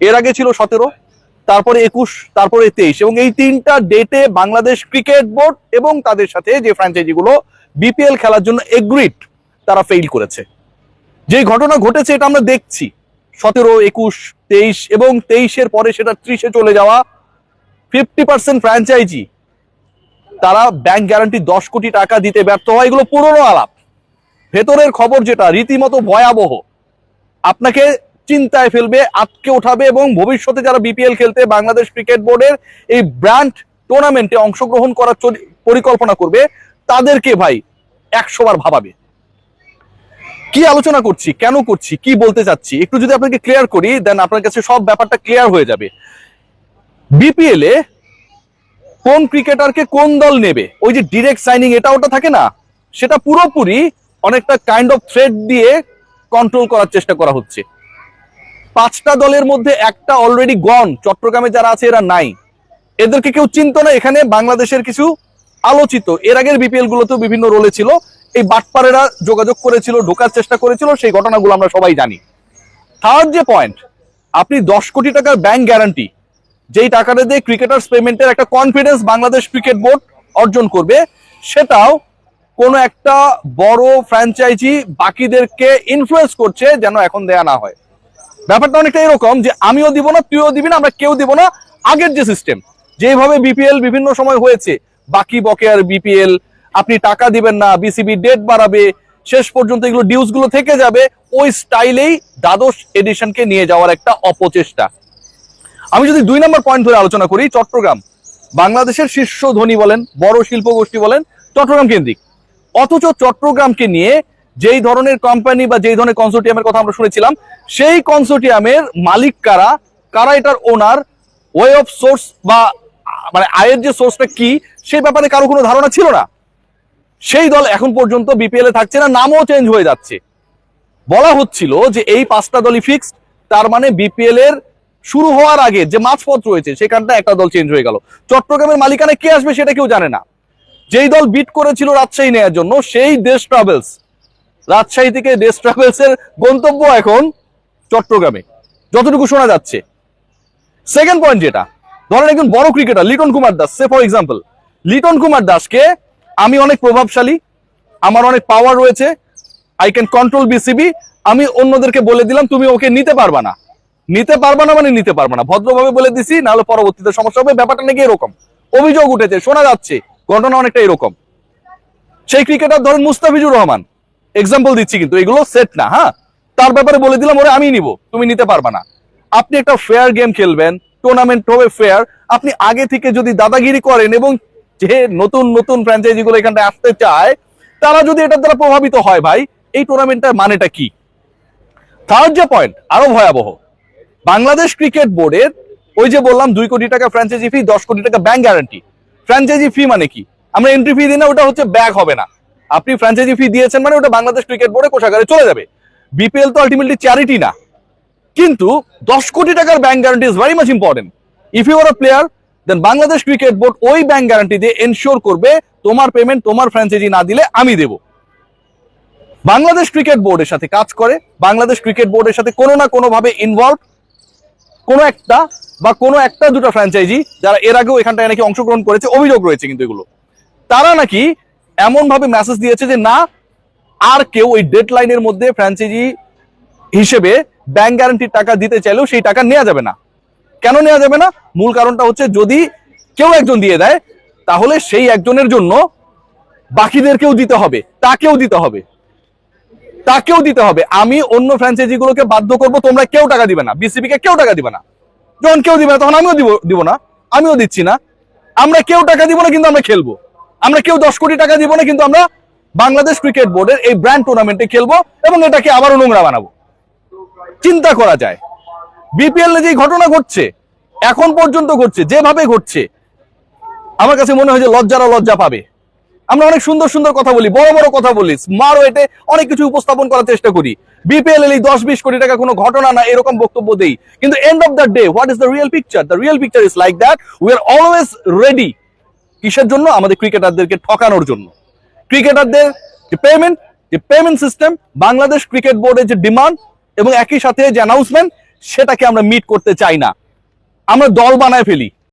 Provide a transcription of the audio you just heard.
এর আগে ছিল সতেরো, তারপরে একুশ, তারপরে তেইশ এবং এই তিনটা ডেটে বাংলাদেশ ক্রিকেট বোর্ড এবং তাদের সাথে যে ফ্র্যাঞ্চাইজিগুলো বিপিএল খেলার জন্য এগ্রিড তারা ফেইল করেছে। যে ঘটনা ঘটেছে এটা আমরা দেখছি। সতেরো, একুশ, তেইশ এবং তেইশের পরে সেটা ত্রিশে চলে যাওয়া ফিফটি পার্সেন্ট ফ্র্যাঞ্চাইজি তারা ব্যাংক গ্যারান্টি দশ কোটি টাকা দিতে ব্যর্থ হয়। এগুলো পুরনো আলাপ। ভেতরের খবর যেটা, রীতিমতো ভয়াবহ। আপনাকে চিন্তায় ফেলবে আটকে ওঠাবে এবং ভবিষ্যতে যারা বিপিএল খেলতে বাংলাদেশ ক্রিকেট বোর্ডের এই ব্র্যান্ড টুর্নামেন্টে অংশগ্রহণ করার পরিকল্পনা করবে, তাদেরকে ভাই একশো বার ভাবাবে। কি আলোচনা করছি, কেন করছি, কি বলতে চাচ্ছি, একটু যদি আপনাকে ক্লিয়ার করি দেন আপনার কাছে সব ব্যাপারটা ক্লিয়ার হয়ে যাবে। বিপিএল এ কোন ক্রিকেটারকে কোন দল নেবে? ওই যে ডিরেক্ট সাইনিং এটা ওটা থাকে না? সেটা পুরোপুরি অনেকটা কাইন্ড অফ থ্রেড দিয়ে কন্ট্রোল করার চেষ্টা করা হচ্ছে। পাঁচটা দলের মধ্যে একটা অলরেডি গন চট্টগ্রামে যারা আছে, এরা নাই। এদেরকে কেউ চিনতো না, এখানে বাংলাদেশের কিছু আলোচিত। এর আগের বিপিএল গুলোতেও বিভিন্ন রোলে ছিল। এই বাটপারেরা যোগাযোগ করেছিল, ঢোকার চেষ্টা করেছিল, সেই ঘটনাগুলো আমরা সবাই জানি। থার্ড যে পয়েন্ট আপনি দশ কোটি টাকার ব্যাংক গ্যারান্টি যেই টাকাটা দিয়ে ক্রিকেটার্স পেমেন্টের একটা কনফিডেন্স বাংলাদেশ ক্রিকেট বোর্ড অর্জন করবে, সেটাও কোনো একটা বড় ফ্র্যাঞ্চাইজি বাকিদেরকে ইনফ্লুয়েন্স করছে যেন এখন দেয়া না হয়। ব্যাপারটা অনেকটা এরকম যে আমিও দিব না, তুইও দিবি না, আমরা কেউ দিব না। আগের যে সিস্টেম যেভাবে বিপিএল বিভিন্ন সময় হয়েছে, বাকি বকেয়ার বিপিএল আপনি টাকা দিবেন না বিসিবি ডেট বাড়াবে, শেষ পর্যন্ত এগুলো ডিউসগুলো থেকে যাবে, ওই স্টাইলেই দ্বাদশ এডিশনকে নিয়ে যাওয়ার একটা অপচেষ্টা। আমি যদি দুই নম্বর পয়েন্ট ধরে আলোচনা করি, চট্টগ্রাম। বাংলাদেশের শীর্ষ ধনী বলেন, বড় শিল্প গোষ্ঠী বলেন, চট্টগ্রাম কেন্দ্রিক। অথচ চট্টগ্রামকে নিয়ে যেই ধরনের কোম্পানি বা যেই ধরনের কনসোর্টিয়ামের কথা আমরা শুনেছিলাম, সেই কনসোর্টিয়ামের মালিক কারা? কারা এটার ওনার ওয়ে অফ সোর্স বা মানে আয়ের যে সোর্সটা কি, সেই ব্যাপারে কারও কোনো ধারণা ছিল না। সেই দল এখন পর্যন্ত বিপিএল এ থাকছে না, নামও চেঞ্জ হয়ে যাচ্ছে। বলা হচ্ছিল যে এই পাঁচটা দলই ফিক্সড তার মানে বিপিএল এর শুরু হওয়ার আগে যে মাঝপথ রয়েছে সেখানটা একটা দল চেঞ্জ হয়ে গেল। চট্টগ্রামের মালিকানা কে আসবে সেটা কেউ জানে না। যেই দল বিট করেছিল রাজশাহী নেয়ার জন্য, সেই দেশ ট্রাভেলস রাজশাহী থেকে দেশ ট্রাভেলস এর গন্তব্য এখন চট্টগ্রামে। যতটুকু শোনা যাচ্ছে। সেকেন্ড পয়েন্ট যেটা, ধরেন একজন বড় ক্রিকেটার লিটন কুমার দাস, সে ফর এক্সাম্পল লিটন কুমার দাসকে আমি অনেক প্রভাবশালী, আমার অনেক পাওয়ার রয়েছে আই ক্যান কন্ট্রোল বিসিবি আমি অন্যদেরকে বলে দিলাম, তুমি ওকে নিতে পারবা না। নিতে পারবা না মানে নিতে পারবা না। ভদ্রভাবে বলে দিছি, নাহলে পরবর্তীতে সমস্যা হবে, ব্যাপারটা নাকি এরকম। অভিযোগ উঠেছে, শোনা যাচ্ছে, ঘটনা অনেকটা এরকম। সেই ক্রিকেটার ধরেন মুস্তাফিজুর রহমান এক্সাম্পল দিচ্ছি কিন্তু, এগুলো সেট না হ্যাঁ? তার ব্যাপারে বলে দিলাম, ওরে আমি নিব, তুমি নিতে পারবা না। আপনি একটা ফেয়ার গেম খেলবেন টুর্নামেন্ট হবে ফেয়ার আপনি আগে থেকে যদি দাদাগিরি করেন এবং যে নতুন নতুন ফ্র্যাঞ্চাইজি গুলো এখানটা আসতে চায়, তারা যদি এটার দ্বারা প্রভাবিত হয় ভাই, এই টুর্নামেন্টটার মানেটা কি? থার্ড যে পয়েন্ট আরও ভয়াবহ, বাংলাদেশ ক্রিকেট বোর্ডের ওই যে বললাম, দুই কোটি টাকা ফ্র্যাঞ্চাইজি ফি দশ কোটি টাকা ব্যাংক গ্যারান্টি ফ্র্যাঞ্চাইজি ফি মানে কি? আমরা এন্ট্রি ফি দিই না, ওটা হচ্ছে ব্যাগ হবে না। আপনি ফ্র্যাঞ্চাইজি ফি দিয়েছেন মানে ওটা বাংলাদেশ ক্রিকেট বোর্ডে কোষাগারে চলে যাবে। বিপিএল তো আলটিমেটলি চ্যারিটি না। কিন্তু দশ কোটি টাকার bank guarantee is very much important if you are player then Bangladesh cricket board ওই ব্যাংক গ্যারান্টি দিয়ে এনশিওর করবে, তোমার পেমেন্ট তোমার ফ্র্যাঞ্চাইজি না দিলে আমি দেবো। বাংলাদেশ ক্রিকেট বোর্ডের সাথে কাজ করে, বাংলাদেশ ক্রিকেট বোর্ডের সাথে কোনো না কোনোভাবে ইনভলভ কোনো একটা বা কোনো একটা দুটো ফ্র্যাঞ্চাইজি যারা এর আগেও এখানটায় নাকি অংশগ্রহণ করেছে, অভিযোগ রয়েছে কিন্তু এগুলো। তারা নাকি এমন ভাবে মেসেজ দিয়েছে যে না, আর কেউ ওই ডেড লাইনের মধ্যে ফ্র্যাঞ্চাইজি হিসেবে ব্যাংক গ্যারান্টির টাকা দিতে চাইলেও সেই টাকা নেওয়া যাবে না। কেন নেওয়া যাবে না? মূল কারণটা হচ্ছে যদি কেউ একজন দিয়ে দেয়, তাহলে সেই একজনের জন্য বাকিদেরকেও দিতে হবে, তাকেও দিতে হবে। তাকেও দিতে হবে। আমি অন্য ফ্র্যাঞ্চাইজি গুলোকে বাধ্য করব, তোমরা কেউ টাকা দিবে না বিসিবি কে কেউ টাকা দিবে না। যখন কেউ দিবে না, তখন আমিও দিব দিব না। আমিও দিচ্ছি না। আমরা কেউ টাকা দিব না, কিন্তু আমরা খেলব। আমরা কেউ দশ কোটি টাকা দিব না, কিন্তু আমরা বাংলাদেশ ক্রিকেট বোর্ডের এই ব্র্যান্ড টুর্নামেন্টে খেলব এবং এটাকে আবারও নোংরা বানাবো। চিন্তা করা যায়। বিপিএল যে ঘটনা ঘটছে, এখন পর্যন্ত ঘটছে, যেভাবে ঘটছে, আমার কাছে মনে হয় যে লজ্জারা লজ্জা পাবে। আমরা অনেক সুন্দর সুন্দর কথা বলি, বড় বড় কথা বলি স্মার্ট ওয়েতে অনেক কিছু উপস্থাপন করার চেষ্টা করি। বিপিএল এই দশ বিশ কোটি টাকা কোনো ঘটনা না, এরকম বক্তব্য দেই। কিন্তু end of the day what is the real picture the real picture is like that we are always ready কিসের জন্য? আমাদের ক্রিকেটারদেরকে ঠকানোর জন্য। ক্রিকেটারদের যে পেমেন্ট যে পেমেন্ট সিস্টেম বাংলাদেশ ক্রিকেট বোর্ডের যে ডিমান্ড এবং একই সাথে যে অ্যানাউন্সমেন্ট সেটাকে আমরা মিট করতে চাই না। আমরা দল বানায় ফেলি।